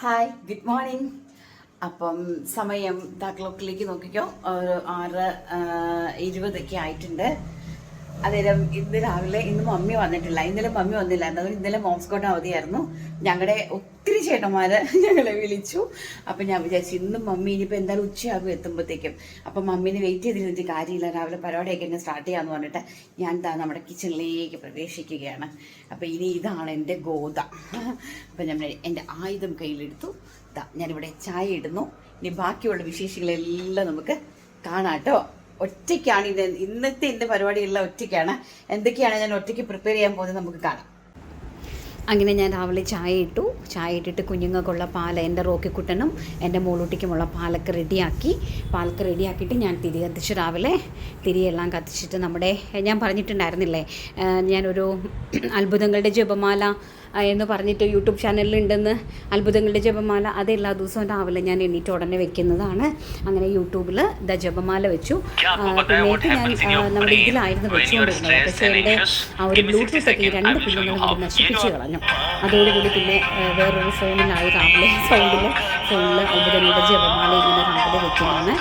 Hi good morning അപ്പം സമയം ദാ ക്ലോക്കിലേക്ക് നോക്കിക്കോ. ഒരു ആറ് ഇരുപതൊക്കെ ആയിട്ടുണ്ട്. അന്നേരം ഇന്ന് രാവിലെ ഇന്ന് മമ്മി വന്നിട്ടില്ല. ഇന്നലെ മമ്മി വന്നില്ല അതുകൊണ്ട് ഇന്നലെ മോംസ്കോട്ട് അവധിയായിരുന്നു. ഞങ്ങളുടെ ഒത്തിരി ചേട്ടന്മാര് ഞങ്ങളെ വിളിച്ചു. അപ്പം ഞാൻ വിചാരിച്ചു ഇന്നും മമ്മി ഇനിയിപ്പോൾ എന്തായാലും ഉച്ചയാകും എത്തുമ്പോഴത്തേക്കും അപ്പം മമ്മീനെ വെയിറ്റ് ചെയ്തിരുന്നിട്ട് കാര്യമില്ല. രാവിലെ പരിപാടിയൊക്കെ എന്നെ സ്റ്റാർട്ട് ചെയ്യാമെന്ന് പറഞ്ഞിട്ട് ഞാൻ എന്താ നമ്മുടെ കിച്ചണിലേക്ക് പ്രവേശിക്കുകയാണ്. അപ്പം ഇനി ഇതാണ് എന്റെ ഗോത അപ്പം ഞാൻ എന്റെ ആയുധം കയ്യിലെടുത്തു. ഞാനിവിടെ ചായ ഇടുന്നു. ഇനി ബാക്കിയുള്ള വിശേഷങ്ങളെല്ലാം നമുക്ക് കാണാം കേട്ടോ ഒറ്റയ്ക്കാണ് ഇത്. ഇന്നത്തെ എന്റെ പരിപാടിയുള്ള ഒറ്റയ്ക്കാണ്. എന്തൊക്കെയാണ് ഞാൻ ഒറ്റയ്ക്ക് പ്രിപ്പയർ ചെയ്യാൻ പോകുന്നത് നമുക്ക് കാണാം. അങ്ങനെ ഞാൻ രാവിലെ ചായ ഇട്ടു. ചായ ഇട്ടിട്ട് കുഞ്ഞുങ്ങൾക്കുള്ള പാൽ എന്റെ റോക്കിക്കുട്ടനും എന്റെ മോളൂട്ടിക്കുമുള്ള പാലൊക്കെ റെഡിയാക്കി. പാലൊക്കെ റെഡിയാക്കിയിട്ട് ഞാൻ തിരി കത്തിച്ചു രാവിലെ തിരിയെല്ലാം കത്തിച്ചിട്ട് നമ്മുടെ ഞാൻ പറഞ്ഞിട്ടുണ്ടായിരുന്നില്ലേ ഞാനൊരു അത്ഭുതങ്ങളുടെ ജപമാല എന്ന് പറഞ്ഞിട്ട് യൂട്യൂബ് ചാനലിൽ ഉണ്ടെന്ന് അത്ഭുതങ്ങളുടെ ജപമാല അത് എല്ലാ ദിവസവും രാവിലെ ഞാൻ എണ്ണീറ്റ് ഉടനെ വെക്കുന്നതാണ്. അങ്ങനെ യൂട്യൂബിൽ ദ ജപമാല വെച്ചു. പിന്നീട് ഞാൻ നമ്മുടെ ഇതിലായിരുന്നു വെച്ചുകൊണ്ടിരുന്നത്. പക്ഷേ എന്റെ ആ ഒരു ബ്ലൂടൂത്ത് ഒക്കെ ഈ രണ്ട് കുഞ്ഞുങ്ങളും കൂടി നശിപ്പിച്ച് കളഞ്ഞു. അതോടുകൂടി പിന്നെ വേറൊരു ഫോണിലായി രാവിലെ സൗണ്ടിൽ ഫോണിൽ അത്ഭുതങ്ങളുടെ ജപമാല ഇങ്ങനെ രാവിലെ വെക്കുന്നതാണ്.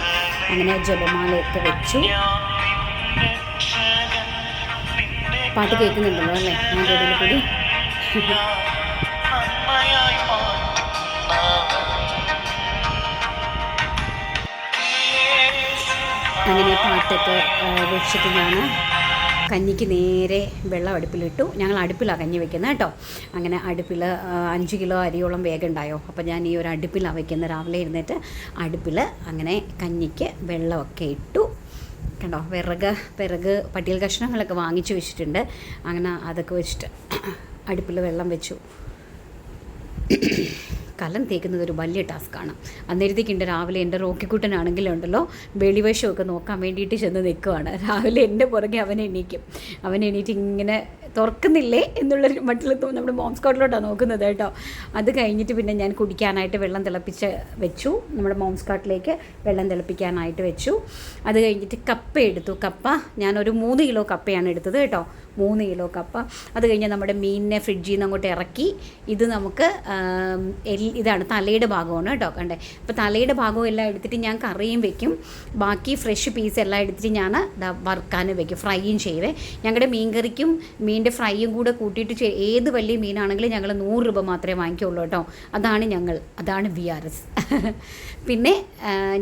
അങ്ങനെ ജപമാലയൊക്കെ വെച്ചു. പാട്ട് കേൾക്കുന്നുണ്ടല്ലോ അല്ലേ? ഞാൻ കൂടി അങ്ങനെ പാട്ടൊക്കെ വെച്ചിട്ട് ഞാൻ കഞ്ഞിക്ക് നേരെ വെള്ളം അടുപ്പിലിട്ടു. ഞങ്ങൾ അടുപ്പിലാണ് കഞ്ഞി വെക്കുന്നത് കേട്ടോ. അങ്ങനെ അടുപ്പിൽ അഞ്ച് കിലോ അരിയോളം വേഗം ഉണ്ടായോ. അപ്പോൾ ഞാൻ ഈ ഒരു അടുപ്പിലാണ് വെക്കുന്നത് രാവിലെ ഇരുന്നിട്ട് അടുപ്പിൽ അങ്ങനെ കഞ്ഞിക്ക് വെള്ളമൊക്കെ ഇട്ടു. കണ്ടോ? വിറക് പിറക് പട്ടിയൽ കഷ്ണങ്ങളൊക്കെ വാങ്ങിച്ചു വെച്ചിട്ടുണ്ട്. അങ്ങനെ അതൊക്കെ വെച്ചിട്ട് അടുപ്പിൽ വെള്ളം വെച്ചു. കലം തേക്കുന്നത് ഒരു വലിയ ടാസ്ക്കാണ് അന്നേരത്തേക്കുണ്ട് രാവിലെ എന്റെ റോക്കിക്കുട്ടനാണെങ്കിലും ഉണ്ടല്ലോ വെളിവശമൊക്കെ നോക്കാൻ വേണ്ടിയിട്ട് ചെന്ന് നിൽക്കുവാണ്. രാവിലെ എന്റെ പുറകെ അവൻ എണീക്കും. അവൻ എണീറ്റ് ഇങ്ങനെ തുറക്കുന്നില്ലേ എന്നുള്ളൊരു മട്ടിൽ നമ്മുടെ മോം സ്കോട്ടിലോട്ടാണ് നോക്കുന്നത് കേട്ടോ. അത് കഴിഞ്ഞിട്ട് പിന്നെ ഞാൻ കുടിക്കാനായിട്ട് വെള്ളം തിളപ്പിച്ച് വെച്ചു. നമ്മുടെ മോം സ്കോട്ടിലേക്ക് വെള്ളം തിളപ്പിക്കാനായിട്ട് വെച്ചു. അത് കഴിഞ്ഞിട്ട് കപ്പ എടുത്തു. കപ്പ ഞാനൊരു മൂന്ന് കിലോ കപ്പയാണ് എടുത്തത് കേട്ടോ. മൂന്ന് കിലോ കപ്പ. അത് കഴിഞ്ഞ് നമ്മുടെ മീനിനെ ഫ്രിഡ്ജിൽ നിന്ന് അങ്ങോട്ട് ഇറക്കി. ഇത് നമുക്ക് ഇതാണ് തലയുടെ ഭാഗമാണ് കേട്ടോ കണ്ടേ. അപ്പോൾ തലയുടെ ഭാഗവും എല്ലാം എടുത്തിട്ട് ഞാൻ കറിയും വെക്കും. ബാക്കി ഫ്രഷ് പീസ് എല്ലാം എടുത്തിട്ട് ഞാൻ വറുക്കാനും വെക്കും ഫ്രൈയും ചെയ്യുവേ. ഞങ്ങളുടെ മീൻ കറിക്കും മീനിന്റെ ഫ്രൈയും കൂടെ കൂട്ടിയിട്ട് ഏത് വലിയ മീനാണെങ്കിലും ഞങ്ങൾ നൂറ് രൂപ മാത്രമേ വാങ്ങിക്കുള്ളൂ കേട്ടോ. അതാണ് ഞങ്ങൾ അതാണ് വി ആർ എസ് പിന്നെ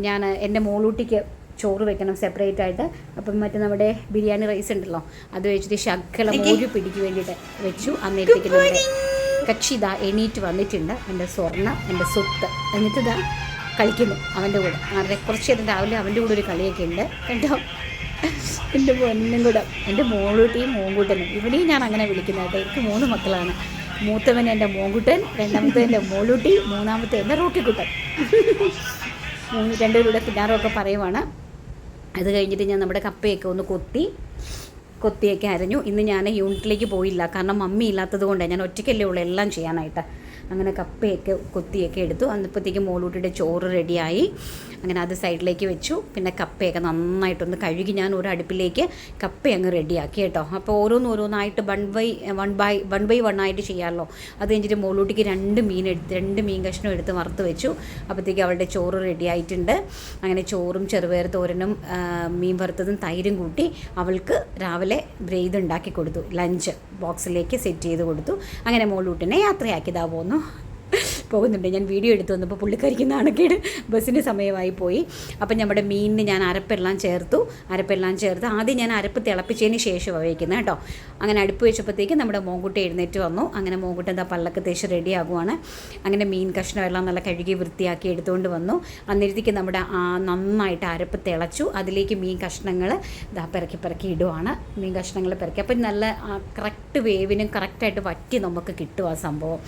ഞാൻ എന്റെ മോളൂട്ടിക്ക് ചോറ് വെക്കണം സെപ്പറേറ്റ് ആയിട്ട്. അപ്പം മറ്റേ നമ്മുടെ ബിരിയാണി റൈസ് ഉണ്ടല്ലോ അത് വെച്ചിട്ട് ശകലം ഒരു പിടിക്ക് വേണ്ടിയിട്ട് വെച്ചു. അന്നേരത്തേക്ക് നമ്മുടെ കക്ഷി ഇതാ എണീറ്റ് വന്നിട്ടുണ്ട്. എന്റെ സ്വർണ എന്റെ സ്വത്ത്. എന്നിട്ട് ഇതാ കളിക്കുന്നു അവന്റെ കൂടെ. അവരുടെ കുറച്ച് നേരം രാവിലെ അവന്റെ കൂടെ ഒരു കളിയൊക്കെ ഉണ്ട്. കേട്ടോ എന്റെ പൊന്നും കൂടെ. എന്റെ മോളൂട്ടിയും മോങ്കൂട്ടനും. ഇവിടെയും ഞാൻ അങ്ങനെ വിളിക്കുന്നത് കേട്ടോ എനിക്ക് മൂന്ന് മക്കളാണ്. മൂത്തവൻ എന്റെ മോങ്കുട്ടൻ രണ്ടാമത്തെ എന്റെ മോളൂട്ടി മൂന്നാമത്തെ എന്റെ റോട്ടിക്കുട്ടൻ. മൂന്ന് രണ്ടുപേരുടെ പിന്നാരമൊക്കെ പറയുവാണ്. അത് കഴിഞ്ഞിട്ട് ഞാൻ നമ്മുടെ കപ്പയൊക്കെ ഒന്ന് കൊത്തി കൊത്തിയൊക്കെ അരഞ്ഞു. ഇന്ന് ഞാൻ യൂണിറ്റിലേക്ക് പോയില്ല. കാരണം മമ്മി ഇല്ലാത്തത് കൊണ്ടാണ് ഞാൻ ഒറ്റയ്ക്കല്ലേ ഉള്ളൂ എല്ലാം ചെയ്യാനായിട്ട്. അങ്ങനെ കപ്പയൊക്കെ കൊത്തിയൊക്കെ എടുത്തു. അന്നപ്പോഴത്തേക്ക് മോളൂട്ടിയുടെ ചോറ് റെഡിയായി അങ്ങനെ അത് സൈഡിലേക്ക് വെച്ചു. പിന്നെ കപ്പയൊക്കെ നന്നായിട്ടൊന്ന് കഴുകി ഞാൻ ഒരു അടുപ്പിലേക്ക് കപ്പ അങ്ങ് റെഡിയാക്കി കേട്ടോ. അപ്പോൾ ഓരോന്നോരോന്നായിട്ട് one by one by one by one ആയിട്ട് ചെയ്യാമല്ലോ അത് കഴിഞ്ഞിട്ട് മുകളിലോട്ടേക്ക് രണ്ട് മീൻ എടുത്ത് രണ്ട് മീൻ കഷ്ണം എടുത്ത് വറുത്ത് വെച്ചു. അപ്പോഴത്തേക്ക് അവളുടെ ചോറ് റെഡി ആയിട്ടുണ്ട്. അങ്ങനെ ചോറും ചെറുപയർ തോരനും മീൻ വറുത്തതും തൈരും കൂട്ടി അവൾക്ക് രാവിലെ ബ്രെയ്ത് ഉണ്ടാക്കി കൊടുത്തു. ലഞ്ച് ബോക്സിലേക്ക് സെറ്റ് ചെയ്ത് കൊടുത്തു. അങ്ങനെ മോളൂട്ടിനെ യാത്രയാക്കിയതാ പോന്നു. പോകുന്നുണ്ട്. ഞാൻ വീഡിയോ എടുത്തു വന്നപ്പോൾ പുള്ളിക്കാരിക്ക് നാണക്കേട് ബസ്സിന് സമയമായി പോയി. അപ്പം നമ്മുടെ മീനിന് ഞാൻ അരപ്പെല്ലാം ചേർത്തു. അരപ്പെല്ലാം ചേർത്ത് ആദ്യം ഞാൻ അരപ്പ് തിളപ്പിച്ചതിന് ശേഷമാണ് വയ്ക്കുന്നത് കേട്ടോ. അങ്ങനെ അടുപ്പ് വെച്ചപ്പോഴത്തേക്ക് നമ്മുടെ മോങ്കുട്ടി എഴുന്നേറ്റ് വന്നു. അങ്ങനെ മോങ്കുട്ടി എന്താ പള്ളക്ക് തേച്ച് റെഡി ആകുവാണ്. അങ്ങനെ മീൻ കഷ്ണം എല്ലാം നല്ല കഴുകി വൃത്തിയാക്കി എടുത്തുകൊണ്ട് വന്നു. അന്നേരത്തേക്ക് നമ്മുടെ ആ നന്നായിട്ട് അരപ്പ് തിളച്ചു. അതിലേക്ക് മീൻ കഷ്ണങ്ങൾ ഇതാ പിറക്കി പിറക്കി ഇടുവാണ്. മീൻ കഷ്ണങ്ങൾ പിറക്കി. അപ്പം നല്ല കറക്റ്റ് വേവിനും കറക്റ്റായിട്ട് വറ്റി നമുക്ക് കിട്ടും ആ സംഭവം.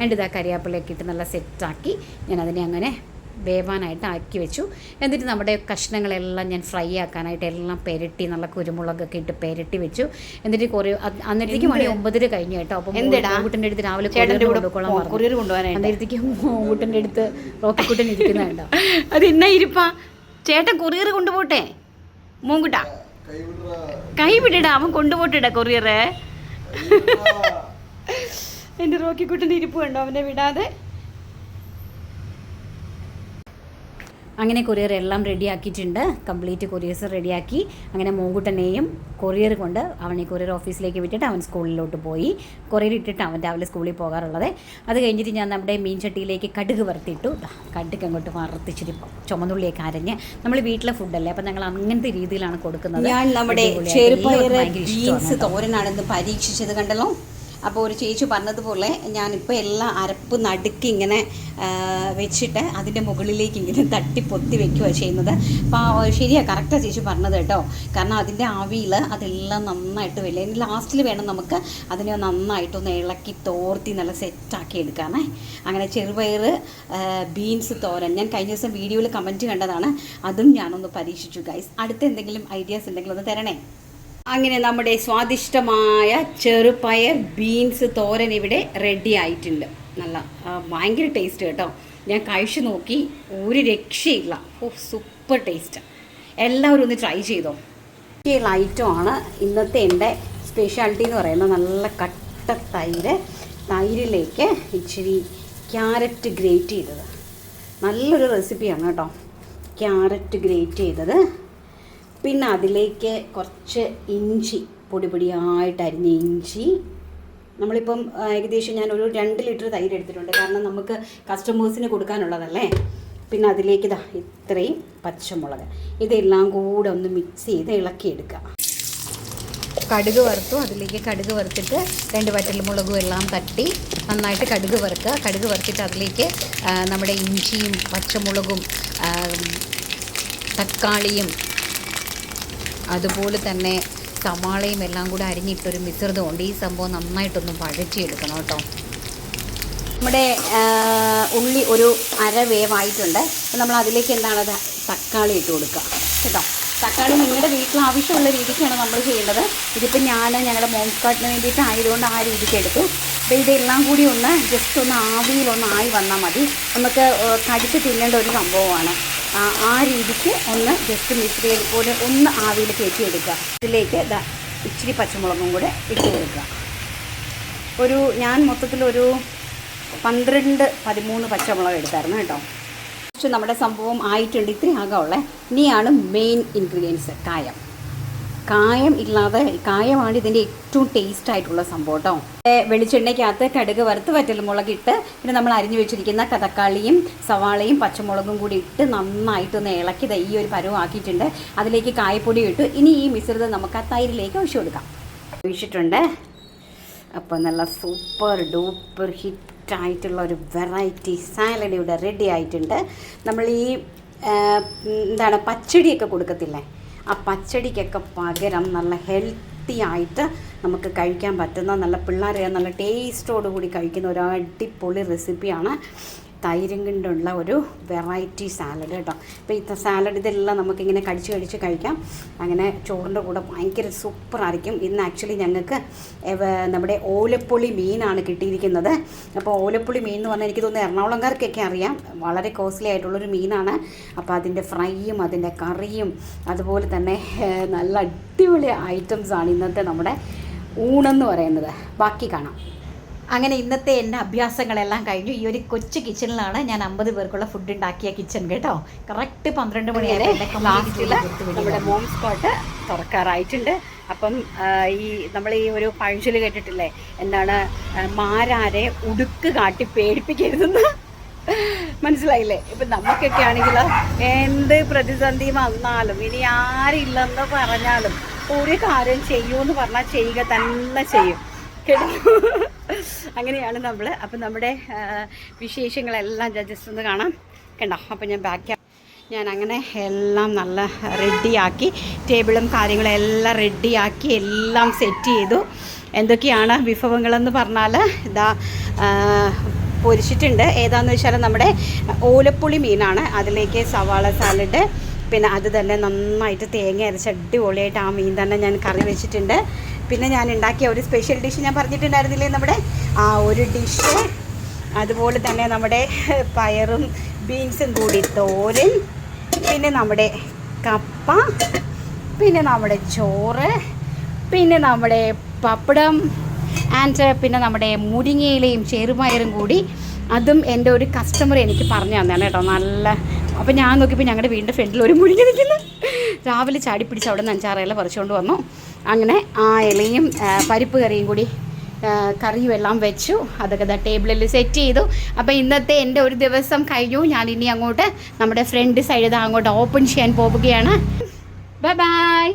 എന്റെ ഇതാ കരിയാപ്പിലൊക്കെ ഇട്ട് നല്ല സെറ്റാക്കി ഞാൻ അതിനെ അങ്ങനെ വേവാനായിട്ട് ആക്കി വെച്ചു. എന്നിട്ട് നമ്മുടെ കഷ്ണങ്ങളെല്ലാം ഞാൻ ഫ്രൈ ആക്കാനായിട്ട് എല്ലാം പെരട്ടി നല്ല കുരുമുളകൊക്കെ ഇട്ട് പെരട്ടി വെച്ചു. എന്നിട്ട് കുറേ അന്നേരത്തേക്ക് മണി ഒമ്പതര കഴിഞ്ഞു കേട്ടോ. അപ്പം എന്തെടാ? മോങ്കുട്ടന്റെ അടുത്ത് രാവിലെ കൊണ്ടുപോകാൻ അന്നേരത്തേക്ക് മോങ്കുട്ടന്റെ അടുത്ത് റോക്കിക്കുട്ടൻ ഇരിക്കുന്നുണ്ടോ അത് എന്നാ ഇരിപ്പാ? ചേട്ടൻ കൊറിയർ കൊണ്ടുപോട്ടെ? മൂങ്കുട്ടാ. കൈ വിടടാ അവൻ കൊണ്ടുപോട്ടിടാ കൊറിയറേ. എന്റെ റോക്കിക്കുട്ടന്റെ ഇരിപ്പ് കണ്ടോ? അവനെ വിടാതെ. അങ്ങനെ കൊറിയർ എല്ലാം റെഡിയാക്കിയിട്ടുണ്ട് കംപ്ലീറ്റ് കൊറിയേഴ്സ് റെഡിയാക്കി അങ്ങനെ മോങ്കുട്ടനെയും കൊറിയർ കൊണ്ട് അവനെ കൊറിയർ ഓഫീസിലേക്ക് വിട്ടിട്ട് അവൻ സ്കൂളിലോട്ട് പോയി. കൊറിയർ ഇട്ടിട്ട് അവൻ രാവിലെ സ്കൂളിൽ പോകാറുള്ളത്. അത് കഴിഞ്ഞിട്ട് ഞാൻ നമ്മുടെ മീൻ ചട്ടിയിലേക്ക് കടുക് വറുത്തിട്ടു. കടുക്ക് കടുക് അങ്ങോട്ട് വറുത്തിച്ചിട്ട് ചുമന്നുള്ളിയൊക്കെ അരഞ്ഞ് നമ്മൾ വീട്ടിലെ ഫുഡല്ലേ അപ്പം ഞങ്ങൾ അങ്ങനത്തെ രീതിയിലാണ് കൊടുക്കുന്നത്. ഞാൻ നമ്മുടെ ചെറുപ്പം ചെറുപയർ എല്ലാവർക്കും ഭയങ്കര ഇഷ്ടമാണ് ബീൻസ് തോരനാണെന്ന് പരീക്ഷിച്ചത് കണ്ടല്ലോ? അപ്പോൾ ഒരു ചേച്ചി പറഞ്ഞതുപോലെ ഞാനിപ്പോൾ എല്ലാം അരപ്പ് നടുക്ക് ഇങ്ങനെ വെച്ചിട്ട് അതിന്റെ മുകളിലേക്ക് ഇങ്ങനെ തട്ടി പൊത്തി വെക്കുകയാണ് ചെയ്യുന്നത്. അപ്പോൾ ശരിയാണ് കറക്റ്റാണ് ചേച്ചി പറഞ്ഞത് കേട്ടോ. കാരണം അതിന്റെ ആവിയിൽ അതെല്ലാം നന്നായിട്ട് വരില്ല ഇനി ലാസ്റ്റിൽ വേണം നമുക്ക് അതിനെ നന്നായിട്ടൊന്ന് ഇളക്കി തോർത്തി നല്ല സെറ്റാക്കി എടുക്കാനേ അങ്ങനെ ചെറുപയർ ബീൻസ് തോരൻ. ഞാൻ കഴിഞ്ഞ ദിവസം വീഡിയോയിൽ കമന്റ് കണ്ടതാണ്. അതും ഞാനൊന്ന് പരീക്ഷിച്ചു ഗൈസ്. അടുത്ത എന്തെങ്കിലും ഐഡിയാസ് ഉണ്ടെങ്കിൽ ഒന്ന് തരണേ. അങ്ങനെ നമ്മുടെ സ്വാദിഷ്ടമായ ചെറുപയർ ബീൻസ് തോരൻ ഇവിടെ റെഡി ആയിട്ടുണ്ട്. നല്ല ഭയങ്കര ടേസ്റ്റ് കേട്ടോ. ഞാൻ കഴിച്ചു നോക്കി ഒരു രക്ഷയില്ല. ഓ സൂപ്പർ ടേസ്റ്റ് എല്ലാവരും ഒന്ന് ട്രൈ ചെയ്തോ. ലൈറ്റുമാണ് ഇന്നത്തെ എന്റെ സ്പെഷ്യാലിറ്റി എന്ന് പറയുന്നത് നല്ല കട്ട തൈര്. തൈരിലേക്ക് ഇച്ചിരി ക്യാരറ്റ് ഗ്രേറ്റ് ചെയ്തത്. നല്ലൊരു റെസിപ്പിയാണ് കേട്ടോ. ക്യാരറ്റ് ഗ്രേറ്റ് ചെയ്തത്. പിന്നെ അതിലേക്ക് കുറച്ച് ഇഞ്ചി പൊടി പൊടിയായിട്ട് അരിഞ്ഞ ഇഞ്ചി. നമ്മളിപ്പം ഏകദേശം ഞാൻ ഒരു രണ്ട് ലിറ്റർ തൈര് എടുത്തിട്ടുണ്ട്. കാരണം നമുക്ക് കസ്റ്റമേഴ്സിന് കൊടുക്കാനുള്ളതല്ലേ? പിന്നെ അതിലേക്ക് ഇതാ ഇത്രയും പച്ചമുളക്. ഇതെല്ലാം കൂടെ ഒന്ന് മിക്സ് ചെയ്ത് ഇളക്കിയെടുക്കുക. കടുക് വറുത്തു. അതിലേക്ക് കടുക് വറുത്തിട്ട് രണ്ട് വറ്റൽ വറ്റൽമുളകും എല്ലാം തട്ടി നന്നായിട്ട് കടുക് വറുക്കുക. കടുക് വറുത്തിട്ട് അതിലേക്ക് നമ്മുടെ ഇഞ്ചിയും പച്ചമുളകും തക്കാളിയും അതുപോലെ തന്നെ സവാളയും എല്ലാം കൂടെ അരിഞ്ഞിട്ടൊരു മിശ്രിതമുണ്ട്. ഈ സംഭവം നന്നായിട്ടൊന്ന് വഴറ്റിയെടുക്കണം കേട്ടോ. നമ്മുടെ ഉള്ളി ഒരു അര വേവായിട്ടുണ്ട്. നമ്മൾ അതിലേക്ക് എന്താണ് തക്കാളി ഇട്ട് കൊടുക്കുക. കേട്ടോ. തക്കാളി നിങ്ങളുടെ വീട്ടിൽ ആവശ്യമുള്ള രീതിക്കാണ് നമ്മൾ ചെയ്യേണ്ടത്. ഇതിപ്പോൾ ഞാൻ ഞങ്ങളുടെ മോംസ്കാട്ടിന് വേണ്ടിയിട്ട് ആയതുകൊണ്ട് ആ രീതിക്ക് എടുത്തു. അപ്പോൾ ഇതെല്ലാം കൂടി ഒന്ന് ജസ്റ്റ് ഒന്ന് ആവിയിലൊന്നായി വന്നാൽ മതി. നമുക്ക് കടിച്ച് തിന്നേണ്ട ഒരു സംഭവമാണ്. ആ രീതിക്ക് ഒന്ന് ജസ്റ്റ് മിശ്രിയിൽ പോലെ ഒന്ന് ആവിയിൽ കയറ്റിയെടുക്കുക ഇതിലേക്ക് ദാ ഇച്ചിരി പച്ചമുളകും കൂടെ ഇട്ട് കൊടുക്കുക. ഒരു ഞാൻ മൊത്തത്തിലൊരു പന്ത്രണ്ട് പതിമൂന്ന് പച്ചമുളക് എടുത്തായിരുന്നു കേട്ടോ. പക്ഷെ നമ്മുടെ സംഭവം ആയിട്ടുണ്ട് ഇത്രയും ആകാമുള്ളേ ഇനിയാണ് മെയിൻ ഇൻഗ്രീഡിയൻസ് കായം. കായം ഇല്ലാതെ കായമാണ് ഇതിന്റെ ഏറ്റവും ടേസ്റ്റ് ആയിട്ടുള്ള സംഭവം കേട്ടോ. വെളിച്ചെണ്ണയ്ക്കകത്ത് കടുക് വറുത്ത് വറ്റൽമുളക് ഇട്ട് പിന്നെ നമ്മൾ അരിഞ്ഞു വെച്ചിരിക്കുന്ന കഥക്കാളിയും സവാളയും പച്ചമുളകും കൂടി ഇട്ട് നന്നായിട്ടൊന്ന് ഇളക്കി ദേ ഈ ഒരു പരുവം ആക്കിയിട്ടുണ്ട്. അതിലേക്ക് കായപ്പൊടി ഇട്ടു ഇനി ഈ മിശ്രിതം നമുക്ക് ആ തൈരിലേക്ക് ഒഴിച്ചു കൊടുക്കാം. ഒഴിച്ചിട്ടുണ്ട്. അപ്പോൾ നല്ല സൂപ്പർ ഡൂപ്പർ ഹിറ്റായിട്ടുള്ള ഒരു വെറൈറ്റി സാലഡ് ഇവിടെ റെഡി ആയിട്ടുണ്ട്. നമ്മൾ ഈ എന്താണ് പച്ചടിയൊക്കെ കൊടുക്കത്തില്ലേ? ആ പച്ചടിക്കൊക്കെ പകരം നല്ല ഹെൽത്തി ആയിട്ട് നമുക്ക് കഴിക്കാൻ പറ്റുന്ന നല്ല പിള്ളേരെ നല്ല ടേസ്റ്റോടു കൂടി കഴിക്കുന്ന ഒരു അടിപൊളി റെസിപ്പിയാണ് തൈരും കൊണ്ടുള്ള ഒരു വെറൈറ്റി സാലഡ് കേട്ടോ. അപ്പോൾ ഈ സാലഡ് ഇതെല്ലാം നമുക്കിങ്ങനെ കടിച്ച് കടിച്ച് കഴിക്കാം. അങ്ങനെ ചോറിന്റെ കൂടെ ഭയങ്കര സൂപ്പറായിരിക്കും ഇന്ന് ആക്ച്വലി ഞങ്ങൾക്ക് നമ്മുടെ ഓലപ്പുളി മീനാണ് കിട്ടിയിരിക്കുന്നത്. അപ്പോൾ ഓലപ്പുളി മീൻ എന്ന് പറഞ്ഞാൽ എനിക്ക് തോന്നുന്നു എറണാകുളംകാർക്കൊക്കെ അറിയാം. വളരെ കോസ്റ്റ്ലി ആയിട്ടുള്ളൊരു മീനാണ്. അപ്പോൾ അതിന്റെ ഫ്രൈയും അതിന്റെ കറിയും അതുപോലെ തന്നെ നല്ല അടിപൊളി ഐറ്റംസാണ് ഇന്നത്തെ നമ്മുടെ ഊണെന്ന് പറയുന്നത്. ബാക്കി കാണാം. അങ്ങനെ ഇന്നത്തെ എന്റെ അഭ്യാസങ്ങളെല്ലാം കഴിഞ്ഞു. ഈ ഒരു കൊച്ചു കിച്ചണിലാണ് ഞാൻ അമ്പത് പേർക്കുള്ള ഫുഡ് ഉണ്ടാക്കിയ കിച്ചൺ കേട്ടോ. കറക്റ്റ് പന്ത്രണ്ട് മണി വരെ നമ്മുടെ മോം സ്പോട്ട് തുറക്കാറായിട്ടുണ്ട്. അപ്പം ഈ നമ്മൾ ഈ ഒരു പഴഞ്ചൊൽ കേട്ടിട്ടില്ലേ? എന്താണ് മാരാരെ ഉടുക്ക് കാട്ടി പേടിപ്പിക്കരുതെന്ന്? മനസ്സിലായില്ലേ? ഇപ്പം നമുക്കൊക്കെ ആണെങ്കിൽ എന്ത് പ്രതിസന്ധി വന്നാലും ഇനി ആരില്ലെന്ന് പറഞ്ഞാലും ഒരു കാര്യം ചെയ്യൂ എന്ന് പറഞ്ഞാൽ ചെയ്യുക തന്നെ ചെയ്യും. അങ്ങനെയാണ് നമ്മൾ അപ്പം നമ്മുടെ വിശേഷങ്ങളെല്ലാം ജഡ്ജസ് ഒന്ന് കാണാം. കണ്ടോ? അപ്പം ഞാൻ ബാക്ക് ഞാൻ അങ്ങനെ എല്ലാം നല്ല റെഡിയാക്കി ടേബിളും കാര്യങ്ങളും എല്ലാം റെഡിയാക്കി എല്ലാം സെറ്റ് ചെയ്തു. എന്തൊക്കെയാണ് വിഭവങ്ങളെന്ന് പറഞ്ഞാൽ ഇതാ പൊരിച്ചിട്ടുണ്ട്. ഏതാണെന്ന് വെച്ചാൽ നമ്മുടെ ഓലപ്പുളി മീനാണ്. അതിലേക്ക് സവാള സാലഡ് പിന്നെ അത് തന്നെ നന്നായിട്ട് തേങ്ങ അരച്ച് അടിപൊളിയായിട്ട് ആ മീൻ തന്നെ ഞാൻ കറി വെച്ചിട്ടുണ്ട്. പിന്നെ ഞാൻ ഉണ്ടാക്കിയ ഒരു സ്പെഷ്യൽ ഡിഷ് ഞാൻ പറഞ്ഞിട്ടുണ്ടായിരുന്നില്ലേ? നമ്മുടെ ആ ഒരു ഡിഷ് അതുപോലെ തന്നെ നമ്മുടെ പയറും ബീൻസും കൂടി തോരൻ പിന്നെ നമ്മുടെ കപ്പ പിന്നെ നമ്മുടെ ചോറ് പിന്നെ നമ്മുടെ പപ്പടം ആൻഡ് പിന്നെ നമ്മുടെ മുരിങ്ങയിലയും ചെറുപയറും കൂടി. അതും എന്റെ ഒരു കസ്റ്റമർ എനിക്ക് പറഞ്ഞു തന്നാണ് കേട്ടോ. നല്ല അപ്പോൾ ഞാൻ നോക്കിയപ്പോൾ ഞങ്ങളുടെ വീടിന്റെ ഫ്രണ്ടിൽ ഒരു മുരിങ്ങ നിൽക്കുന്നു. രാവിലെ ചാടി പിടിച്ച് അവിടെ നിന്ന് അഞ്ചാറ് ഇല പറിച്ചുകൊണ്ട് വന്നു. അങ്ങനെ ആ ഇലയും പരിപ്പ് കറിയും കൂടി കറി കറിയും എല്ലാം വെച്ചു. അതൊക്കെ ദാ ടേബിളിൽ സെറ്റ് ചെയ്തു. അപ്പോൾ ഇന്നത്തെ എന്റെ ഒരു ദിവസം കഴിഞ്ഞു. ഞാൻ ഇനി അങ്ങോട്ട് നമ്മുടെ ഫ്രണ്ട് സൈഡ് അങ്ങോട്ട് ഓപ്പൺ ചെയ്യാൻ പോവുകയാണ്. Bye bye.